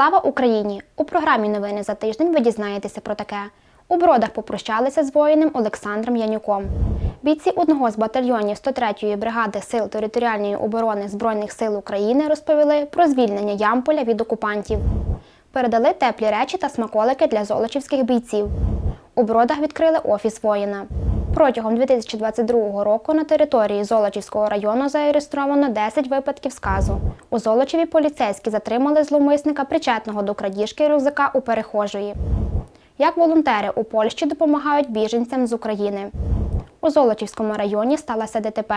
Слава Україні! У програмі Новини за тиждень ви дізнаєтеся про таке. У бродах попрощалися з воїном Олександром Янюком. Бійці одного з батальйонів 103-ї бригади сил територіальної оборони Збройних сил України розповіли про звільнення Ямполя від окупантів. Передали теплі речі та смаколики для золочівських бійців. У бродах відкрили офіс воїна. Протягом 2022 року на території Золочівського району зареєстровано 10 випадків сказу. У Золочеві поліцейські затримали зловмисника, причетного до крадіжки рюкзака у перехожої. Як волонтери у Польщі допомагають біженцям з України. У Золочівському районі сталося ДТП.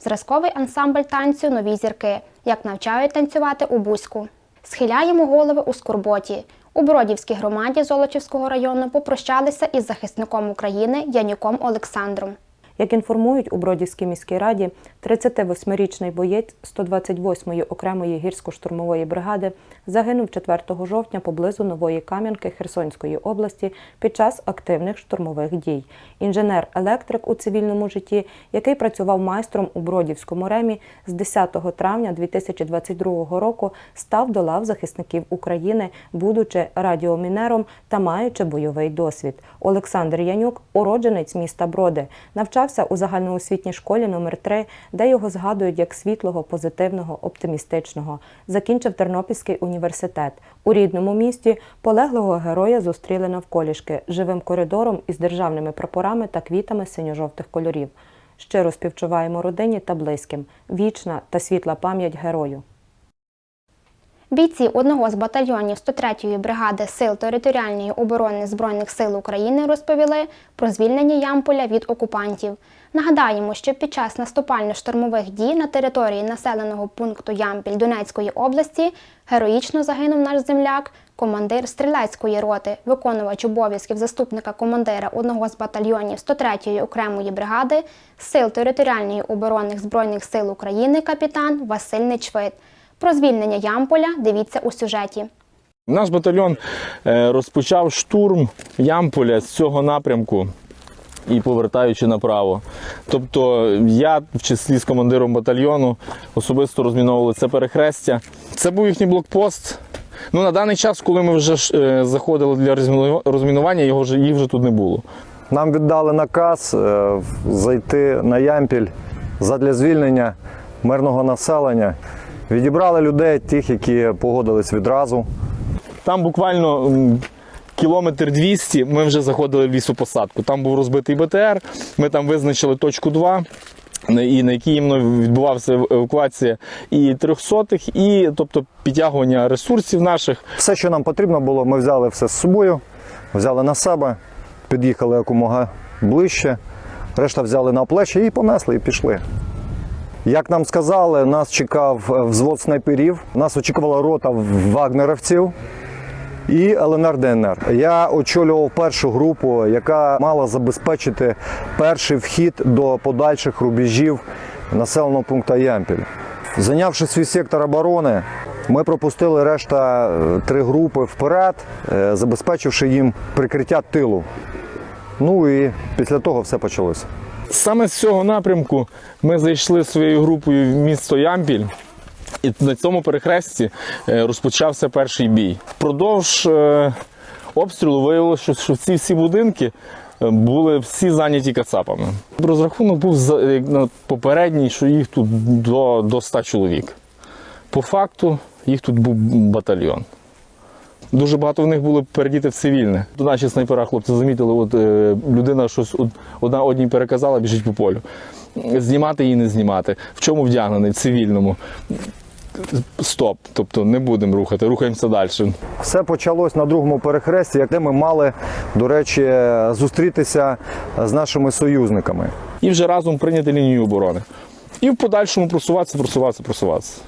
Зразковий ансамбль танцю Нові зірки. Як навчають танцювати у Бузьку. Схиляємо голови у скорботі. У Бродівській громаді Золочівського району попрощалися із захисником України Янюком Олександром. Як інформують у Бродівській міській раді, 38-річний боєць 128-ї окремої гірсько-штурмової бригади загинув 4 жовтня поблизу Нової Кам'янки Херсонської області під час активних штурмових дій. Інженер-електрик у цивільному житті, який працював майстром у Бродівському ремі, з 10 травня 2022 року став до лав захисників України, будучи радіомінером та маючи бойовий досвід. Олександр Янюк, уродженець міста Броди, навчався у загальноосвітній школі номер 3 де його згадують як світлого, позитивного, оптимістичного. Закінчив Тернопільський університет. У рідному місті полеглого героя зустріли навколішки живим коридором із державними прапорами та квітами синьо-жовтих кольорів. Щиро співчуваємо родині та близьким. Вічна та світла пам'ять герою. Бійці одного з батальйонів 103-ї бригади сил територіальної оборони Збройних сил України розповіли про звільнення Ямполя від окупантів. Нагадаємо, що під час наступально-штурмових дій на території населеного пункту Ямпіль Донецької області героїчно загинув наш земляк, командир стрілецької роти, виконувач обов'язків заступника командира одного з батальйонів 103-ї окремої бригади сил територіальної оборони Збройних сил України капітан Василь Нечвит. Про звільнення Ямполя дивіться у сюжеті. Наш батальйон е, розпочав штурм Ямполя з цього напрямку і повертаючи направо. Тобто я в числі з командиром батальйону особисто розміновували це перехрестя. Це був їхній блокпост. Ну, на даний час, коли ми вже е, заходили для розмінування, його вже, їх вже тут не було. Нам віддали наказ е, зайти на Ямпіль задля звільнення мирного населення. Відібрали людей, тих, які погодились відразу. Там буквально кілометр 200 ми вже заходили в лісопосадку. Там був розбитий БТР, ми там визначили точку 2. на- І на якій відбувався евакуація і трьохсотих, і тобто підтягування ресурсів наших. Все, що нам потрібно було, ми взяли все з собою, взяли на себе, під'їхали якомога ближче, решта взяли на плечі і понесли, і пішли. Як нам сказали, нас чекав е, взвод снайперів, нас очікувала рота вагнеровців і ЛНР ДНР. Я очолював першу групу, яка мала забезпечити перший вхід до подальших рубежів населеного пункту Ямпіль. Зайнявши свій сектор оборони, ми пропустили решта е, три групи вперед, е, забезпечивши їм прикриття тилу. Ну і після того все почалося. Саме з цього напрямку ми зайшли своєю групою в місто Ямпіль. І на цьому перехресті е, розпочався перший бій. Впродовж е, обстрілу виявилося, що, ці всі будинки е, були всі зайняті кацапами. Розрахунок був попередній, що їх тут до 100 чоловік. По факту їх тут був батальйон. Дуже багато в них було передіти в цивільне. До наші снайпера хлопці замітили, от е, людина щось од- одна одній переказала, біжить по полю. Знімати її не знімати. В чому вдягнений? В цивільному. Стоп. Тобто не будемо рухати, рухаємося далі. Все почалось на другому перехресті, де ми мали, до речі, зустрітися з нашими союзниками. І вже разом прийняти лінію оборони. І в подальшому просуватися, просуватися, просуватися.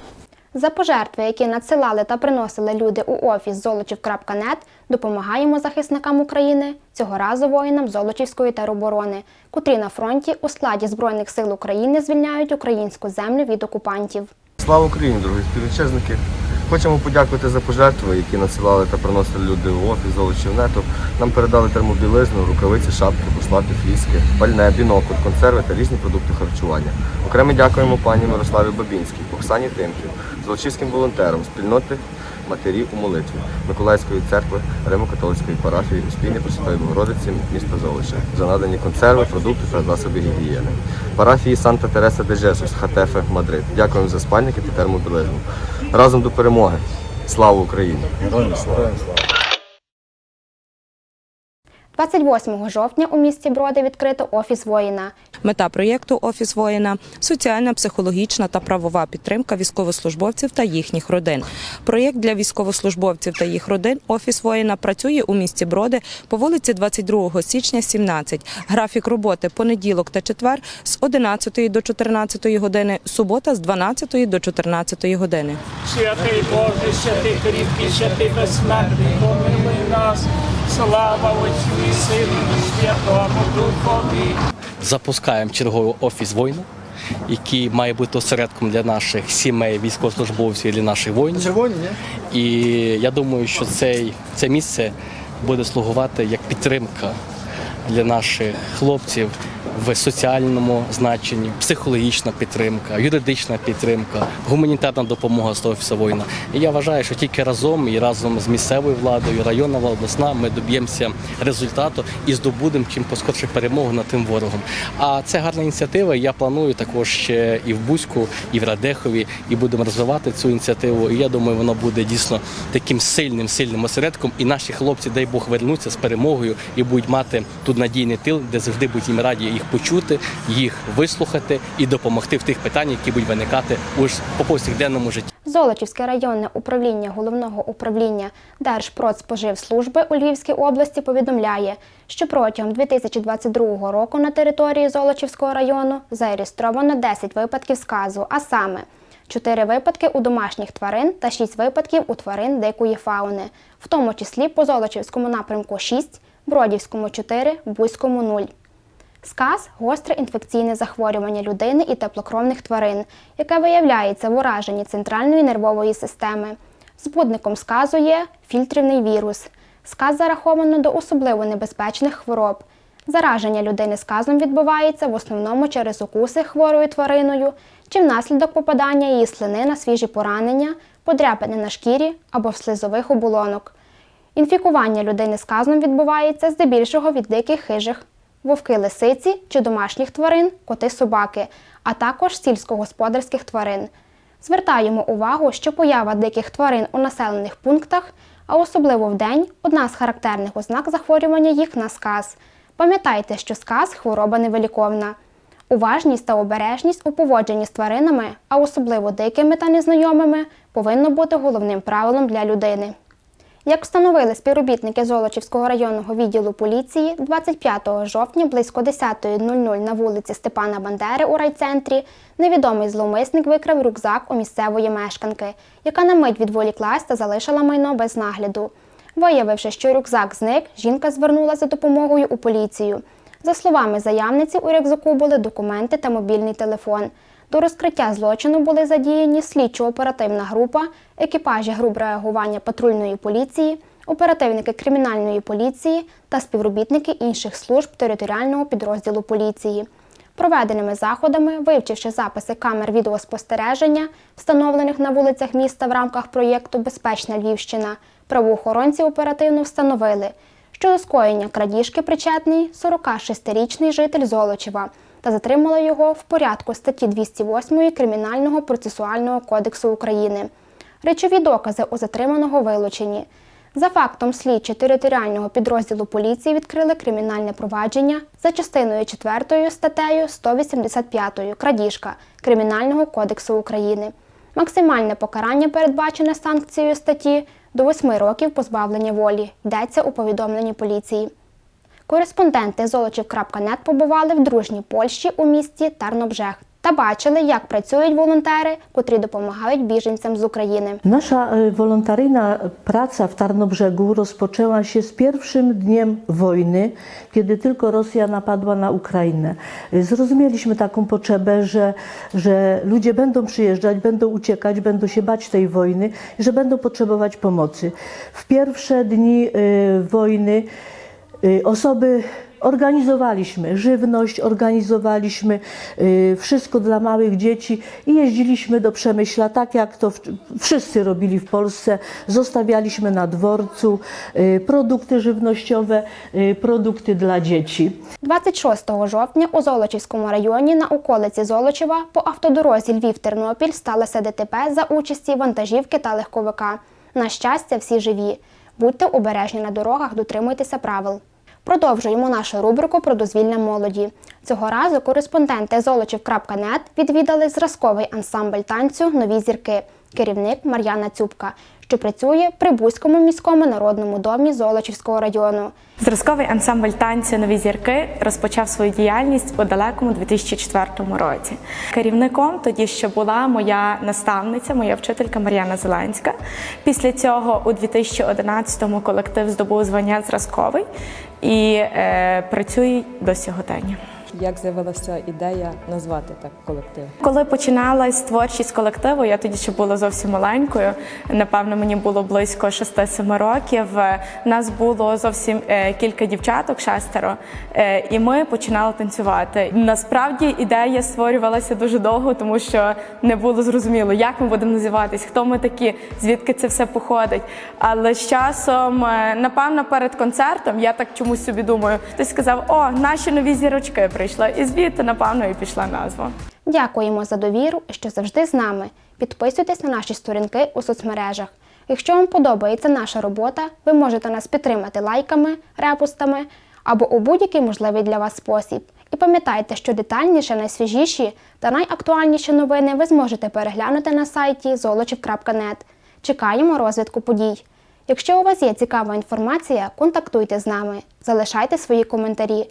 За пожертви, які надсилали та приносили люди у офіс золочів.нет, допомагаємо захисникам України, цього разу воїнам Золочівської тероборони, котрі на фронті у складі Збройних сил України звільняють українську землю від окупантів. Слава Україні, дорогі співвітчизники! Хочемо подякувати за пожертви, які надсилали та приносили люди в офіс Золочівнету. Нам передали термобілизну, рукавиці, шапки, бушлати, фліски, пальне, бінокль, консерви та різні продукти харчування. Окремо дякуємо пані Мирославі Бабінській, Оксані Тимків, Золочівським волонтерам, спільноти матерів у молитві Миколаївської церкви Римо-католицької парафії Успіння Пресвятої Богородиці, міста Золоче, за надані консерви, продукти та засоби гігієни. Парафії Санта Тереса де Жесус, Хатефе, Мадрид. Дякуємо за спальники та термобілизну. Разом до перемоги. Слава Україні! Героям слава! 28 жовтня у місті Броди відкрито офіс воїна. Мета проєкту Офіс воїна соціальна, психологічна та правова підтримка військовослужбовців та їхніх родин. Проєкт для військовослужбовців та їх родин Офіс воїна працює у місті Броди по вулиці 22 січня, 17. Графік роботи понеділок та четвер з 11 до 14 години, субота з 12 до 14 години. Святий Боже, святий кріпкий, святий безсмертний, помилуй нас, слава Отцю і Сину і Святому Духові. запускаємо черговий офіс воїна, який має бути осередком для наших сімей, військовослужбовців і для наших воїнів. І я думаю, що цей, це місце буде слугувати як підтримка для наших хлопців в соціальному значенні, психологічна підтримка, юридична підтримка, гуманітарна допомога з офісу воїна. І я вважаю, що тільки разом і разом з місцевою владою, районна обласна, ми доб'ємося результату і здобудемо чим поскорше перемогу над тим ворогом. А це гарна ініціатива. Я планую також ще і в Бузьку, і в Радехові, і будемо розвивати цю ініціативу. І я думаю, воно буде дійсно таким сильним, сильним осередком. І наші хлопці, дай Бог, вернуться з перемогою і будуть мати надійний тил, де завжди будуть їм раді їх почути, їх вислухати і допомогти в тих питаннях, які будуть виникати у ж по повсякденному житті. Золочівське районне управління головного управління Держпродспоживслужби у Львівській області повідомляє, що протягом 2022 року на території Золочівського району зареєстровано 10 випадків сказу, а саме 4 випадки у домашніх тварин та 6 випадків у тварин дикої фауни, в тому числі по Золочівському напрямку 6, Бродівському 4, Бузькому 0. Сказ гостре інфекційне захворювання людини і теплокровних тварин, яке виявляється в ураженні центральної нервової системи. Збудником сказу є фільтрівний вірус. Сказ зараховано до особливо небезпечних хвороб. Зараження людини сказом відбувається в основному через укуси хворою твариною чи внаслідок попадання її слини на свіжі поранення, подряпини на шкірі або в слизових оболонок. Інфікування людини сказом відбувається здебільшого від диких хижих, вовки лисиці чи домашніх тварин, коти собаки, а також сільськогосподарських тварин. Звертаємо увагу, що поява диких тварин у населених пунктах, а особливо вдень, одна з характерних ознак захворювання їх на сказ. Пам'ятайте, що сказ хвороба невиліковна. Уважність та обережність у поводженні з тваринами, а особливо дикими та незнайомими, повинно бути головним правилом для людини. Як встановили співробітники Золочівського районного відділу поліції, 25 жовтня близько 10.00 на вулиці Степана Бандери у райцентрі невідомий зловмисник викрав рюкзак у місцевої мешканки, яка на мить відволіклась та залишила майно без нагляду. Виявивши, що рюкзак зник, жінка звернулася за допомогою у поліцію. За словами заявниці, у рюкзаку були документи та мобільний телефон. До розкриття злочину були задіяні слідчо-оперативна група, екіпажі груп реагування патрульної поліції, оперативники кримінальної поліції та співробітники інших служб територіального підрозділу поліції. Проведеними заходами, вивчивши записи камер відеоспостереження, встановлених на вулицях міста в рамках проєкту Безпечна Львівщина, правоохоронці оперативно встановили, що до скоєння крадіжки причетний 46-річний житель Золочева та затримали його в порядку статті 208 Кримінального процесуального кодексу України. Речові докази у затриманого вилучені. За фактом слідчі територіального підрозділу поліції відкрили кримінальне провадження за частиною 4 статтею 185 крадіжка Кримінального кодексу України. Максимальне покарання передбачене санкцією статті до 8 років позбавлення волі. Йдеться у повідомленні поліції. Кореспонденти Золочів.нет побували в дружній Польщі у місті Тарнобжех та бачили, як працюють волонтери, котрі допомагають біженцям з України. Nasza e, wolontaryjna praca w Tarnobrzegu rozpoczęła się z pierwszym dniem wojny, kiedy tylko Rosja napadła na Ukrainę. E, Zrozumieliśmy taką potrzebę, że, że ludzie będą przyjeżdżać, będą uciekać, będą się bać tej wojny i że będą potrzebować pomocy. W pierwsze dni e, wojny e, osoby organizowaliśmy żywność, organizowaliśmy y, wszystko dla małych dzieci i jeździliśmy do Przemyśla, tak jak to w- wszyscy robili w Polsce. Zostawialiśmy na dworcu y, produkty żywnościowe, y, produkty dla dzieci. 26 жовтня у Золочівському районі на околиці Золочева по автодорозі Львів-Тернопіль сталося ДТП за участі вантажівки та легковика. На щастя, всі живі. Будьте обережні на дорогах, дотримуйтеся правил. Продовжуємо нашу рубрику про дозвілля молоді. Цього разу кореспонденти золочів.нет відвідали зразковий ансамбль танцю Нові зірки, керівник Мар'яна Цюбка, що працює при Бузькому міському народному домі Золочівського району. Зразковий ансамбль танцю Нові зірки розпочав свою діяльність у далекому 2004 році. Керівником тоді ще була моя наставниця, моя вчителька Мар'яна Зеленська. Після цього у 2011-му колектив здобув звання зразковий і е, працює до сьогодення. Як з'явилася ідея назвати так колектив? Коли починалась творчість колективу, я тоді ще була зовсім маленькою. Напевно, мені було близько 6-7 років. Нас було зовсім е, кілька дівчаток, шестеро, е, і ми починали танцювати. Насправді ідея створювалася дуже довго, тому що не було зрозуміло, як ми будемо називатись, хто ми такі, звідки це все походить. Але з часом, е, напевно, перед концертом я так чомусь собі думаю, хтось сказав: о, наші нові зірочки прийшла, і звідти, напевно, і пішла назва. Дякуємо за довіру що завжди з нами. Підписуйтесь на наші сторінки у соцмережах. Якщо вам подобається наша робота, ви можете нас підтримати лайками, репостами або у будь-який можливий для вас спосіб. І пам'ятайте, що детальніше, найсвіжіші та найактуальніші новини ви зможете переглянути на сайті zolochiv.net. Чекаємо розвитку подій. Якщо у вас є цікава інформація, контактуйте з нами, залишайте свої коментарі.